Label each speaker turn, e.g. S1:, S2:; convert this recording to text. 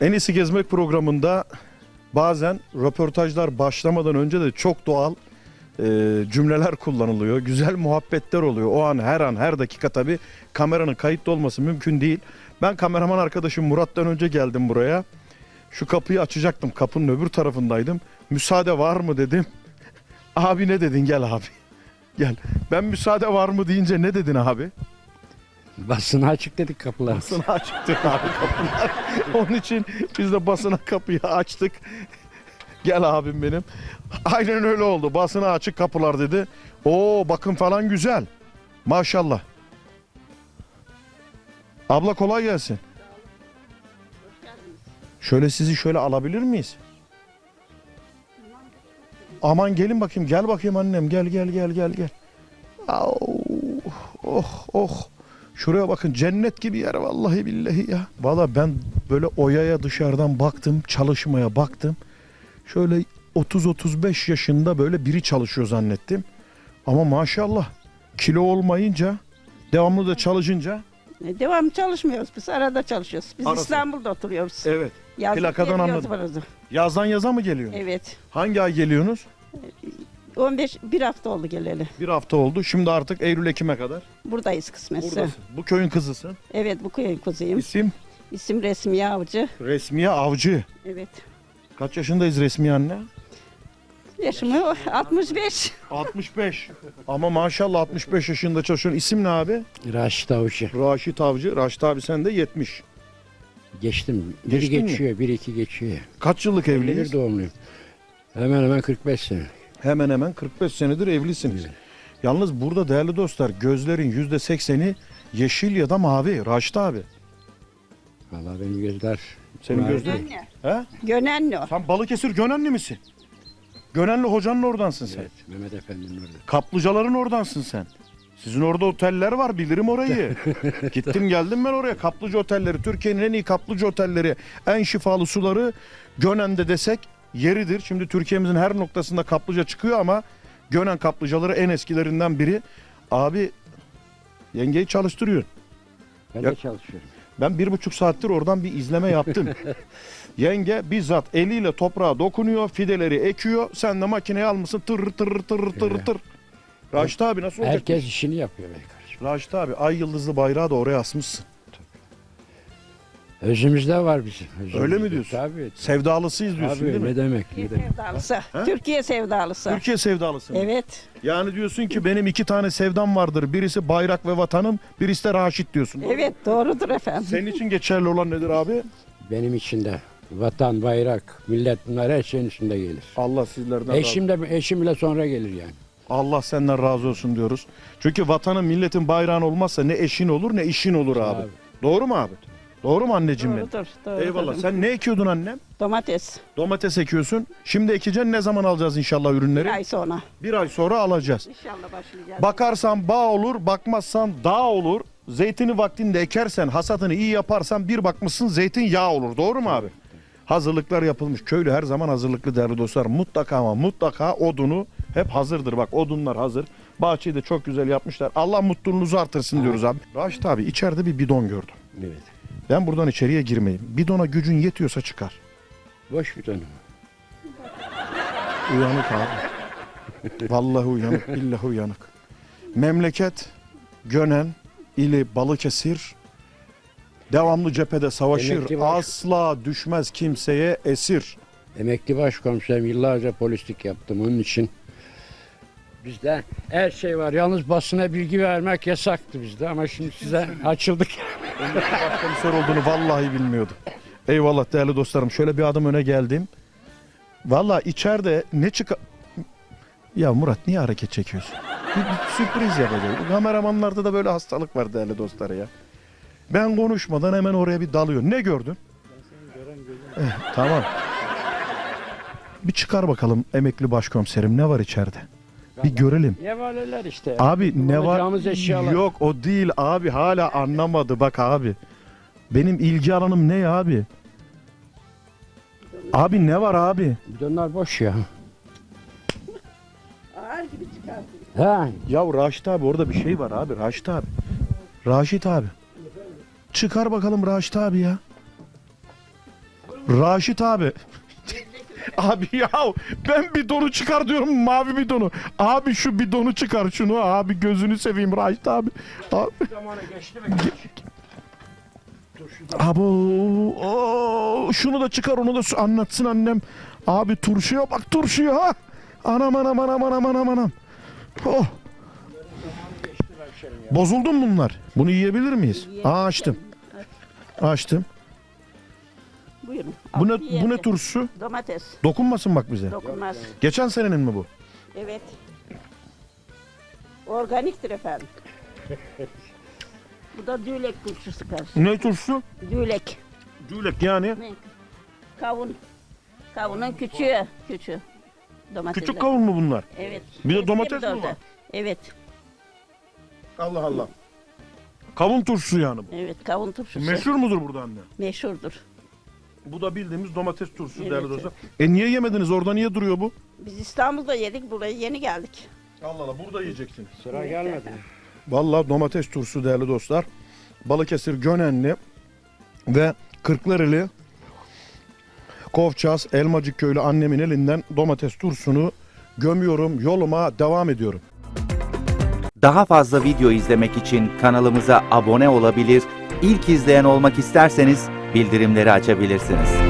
S1: En iyisi gezmek programında bazen röportajlar başlamadan önce de çok doğal e, cümleler kullanılıyor. Güzel muhabbetler oluyor. O an her an her dakika tabi kameranın kayıtlı olması mümkün değil. Ben kameraman arkadaşım Murat'tan önce geldim buraya. Şu kapıyı açacaktım. Kapının öbür tarafındaydım. Müsaade var mı dedim. Abi ne dedin gel abi. Gel. Ben müsaade var mı deyince ne dedin abi?
S2: Basına açık dedik kapılar.
S1: Basına açıktık abi kapılar. Onun için biz de basına kapıyı açtık. Gel abim benim. Aynen öyle oldu. Basına açık kapılar dedi. Oo bakın falan güzel. Maşallah. Abla kolay gelsin. Şöyle sizi şöyle alabilir miyiz? Aman gelin bakayım. Gel bakayım annem. Gel gel gel gel gel. Au, oh oh. Şuraya bakın cennet gibi yer vallahi billahi ya. Valla ben böyle oyaya dışarıdan baktım, çalışmaya baktım. Şöyle 30-35 yaşında böyle biri çalışıyor zannettim. Ama maşallah kilo olmayınca, devamlı da çalışınca.
S3: E, Devam çalışmıyoruz biz arada çalışıyoruz. Biz
S1: Arası.
S3: İstanbul'da oturuyoruz.
S1: Evet.
S3: Yazlık
S1: plakadan
S3: geliyoruz
S1: anladım. Yazdan yaza mı geliyor?
S3: Evet.
S1: Hangi ay geliyorsunuz?
S3: 15 bir hafta oldu geleli.
S1: Bir hafta oldu. Şimdi artık Eylül-Ekim'e kadar.
S3: Buradayız kısmetse.
S1: Buradasın. Bu köyün kızısın.
S3: Evet bu köyün kuzuyum.
S1: İsim
S3: İsim Resmiye Avcı.
S1: Resmiye Avcı.
S3: Evet.
S1: Kaç yaşındayız Resmiye anne?
S3: Yaşımı o, 65.
S1: 65. Ama maşallah 65 yaşında çalışıyorsun. İsim ne abi?
S2: Raşit Avcı.
S1: Raşit Avcı. Raşit abi sen de 70.
S2: Geçtim. Biri
S1: Geçtin mi?
S2: geçiyor, bir iki geçiyor.
S1: Kaç yıllık
S2: 51
S1: evliyiz?
S2: doğumluyum. Hemen hemen 45 sene.
S1: Hemen hemen 45 senedir evlisiniz.
S2: Evet.
S1: Yalnız burada değerli dostlar gözlerin %80'i yeşil ya da mavi. Raşit abi.
S2: Valla benim gözler
S1: Senin
S2: Mavi.
S1: gözlerin. He?
S3: Gönenli o.
S1: Sen Balıkesir Gönenli misin? Gönenli hocanın oradansın sen.
S2: Evet, Mehmet Efendi'nin orada.
S1: Kaplıcaların oransın sen. Sizin orada oteller var bilirim orayı. Gittim geldim ben oraya. Kaplıca otelleri Türkiye'nin en iyi kaplıca otelleri en şifalı suları Gönen'de desek yeridir. Şimdi Türkiye'mizin her noktasında kaplıca çıkıyor ama Gönen kaplıcaları en eskilerinden biri. Abi yengeyi çalıştırıyor.
S2: Ben
S1: Ya-
S2: de çalışıyorum.
S1: Ben bir buçuk saattir oradan bir izleme yaptım. Yenge bizzat eliyle toprağa dokunuyor, fideleri ekiyor. Sen de makineyi almışsın tır tır tır tır tır. Raşit abi nasıl olacak?
S2: Herkes işini yapıyor be kardeşim.
S1: Raşit abi ay yıldızlı bayrağı da oraya asmışsın.
S2: Özümüzde var bizim. özümüzde.
S1: Öyle mi diyorsun?
S2: Tabii.
S1: Sevdalısıyız diyorsun
S2: Tabii
S1: değil mi?
S2: ne demek? Ne
S3: Türkiye
S2: demek?
S3: sevdalısı.
S1: Ha?
S3: Türkiye sevdalısı.
S1: Türkiye sevdalısın.
S3: Evet.
S1: Yani diyorsun ki benim iki tane sevdam vardır. Birisi bayrak ve vatanım, birisi de Raşit diyorsun.
S3: Evet doğrudur efendim.
S1: Senin için geçerli olan nedir abi?
S2: Benim içinde vatan, bayrak, millet bunlar her şeyin içinde gelir.
S1: Allah sizlerden razı
S2: Eşim de eşim bile sonra gelir yani.
S1: Allah senden razı olsun diyoruz. Çünkü vatanın, milletin bayrağın olmazsa ne eşin olur ne işin olur abi.
S2: Abi.
S1: Doğru mu abi? Doğru mu anneciğim benim?
S3: Doğrudur. doğrudur.
S1: Eyvallah. Sen ne ekiyordun annem?
S3: Domates.
S1: Domates ekiyorsun. Şimdi ekeceksin. Ne zaman alacağız inşallah ürünleri?
S3: Bir ay sonra.
S1: Bir ay sonra alacağız.
S3: İnşallah başlayacağız.
S1: Bakarsan bağ olur, bakmazsan dağ olur. Zeytini vaktinde ekersen, hasatını iyi yaparsan bir bakmışsın zeytin yağ olur. Doğru mu abi? Hazırlıklar yapılmış. Köylü her zaman hazırlıklı değerli dostlar. Mutlaka ama mutlaka odunu hep hazırdır. Bak odunlar hazır. Bahçeyi de çok güzel yapmışlar. Allah mutluluğunuzu artırsın diyoruz abi. Raşit abi içeride bir bidon gördüm.
S2: Evet.
S1: Ben buradan içeriye girmeyeyim. Bidona gücün yetiyorsa çıkar.
S2: Boş bir dönem.
S1: Uyanık abi. Vallahi uyanık, billahi uyanık. Memleket Gönen ili Balıkesir devamlı cephede savaşır.
S2: Emekli baş-
S1: Asla düşmez kimseye esir.
S2: Emekli başkomiserim yıllarca polislik yaptım onun için. Bizde her şey var. Yalnız basına bilgi vermek yasaktı bizde ama şimdi size açıldık.
S1: Başkomiser olduğunu vallahi bilmiyordum. Eyvallah değerli dostlarım. Şöyle bir adım öne geldim. Vallahi içeride ne çık... Ya Murat niye hareket çekiyorsun? Bir, bir sürpriz yapacağım. Kameramanlarda da böyle hastalık var değerli dostlar ya. Ben konuşmadan hemen oraya bir dalıyor. Ne gördün? Eh, tamam. Bir çıkar bakalım emekli başkomiserim ne var içeride? Bir görelim.
S2: Nevaleler işte.
S1: Abi ne var?
S2: Eşyalar.
S1: Yok o değil abi hala anlamadı bak abi. Benim ilgi alanım ne abi? Abi ne var abi?
S2: Bidonlar boş ya.
S3: Ağır gibi çıkartıyor.
S2: Ha,
S1: Ya Raşit abi orada bir şey var abi Raşit abi. Raşit abi. Çıkar bakalım Raşit abi ya. Raşit abi. abi ya ben bidonu çıkar diyorum mavi bidonu. Abi şu bidonu çıkar şunu abi gözünü seveyim Raşit abi. abi.
S2: Zamanı geçti mi?
S1: Abo, oo, şunu da çıkar onu da anlatsın annem. Abi turşuya bak turşuya ha. Anam anam anam anam anam anam. Oh. Bozuldu mu bunlar? Bunu yiyebilir miyiz? Aa, açtım. Açtım.
S3: Buyurun.
S1: Bu ne, bu ne turşusu?
S3: Domates.
S1: Dokunmasın bak bize.
S3: Dokunmaz.
S1: Geçen senenin mi bu?
S3: Evet. Organiktir efendim. Bu da düğlek turşusu karşı.
S1: Ne turşusu?
S3: Düğlek.
S1: Dülek yani.
S3: Ne? Kavun. Kavunun küçüğü. Küçüğü. Domatesler.
S1: Küçük kavun mu bunlar?
S3: Evet.
S1: Bir de domates mi var?
S3: Evet.
S1: Allah Allah. Kavun turşusu yani bu.
S3: Evet kavun turşusu.
S1: Meşhur mudur burada anne?
S3: Meşhurdur.
S1: Bu da bildiğimiz domates turşusu
S3: Evet,
S1: değerli dostlar. E niye yemediniz? Orada niye duruyor bu?
S3: Biz İstanbul'da yedik. Buraya yeni geldik.
S1: Allah Allah burada yiyeceksiniz.
S2: Sıra gelmedi.
S1: Vallahi domates turşusu değerli dostlar. Balıkesir Gönenli ve Kırklareli Kovçaz Elmacık köylü annemin elinden domates turşusunu gömüyorum. Yoluma devam ediyorum.
S4: Daha fazla video izlemek için kanalımıza abone olabilir, ilk izleyen olmak isterseniz bildirimleri açabilirsiniz.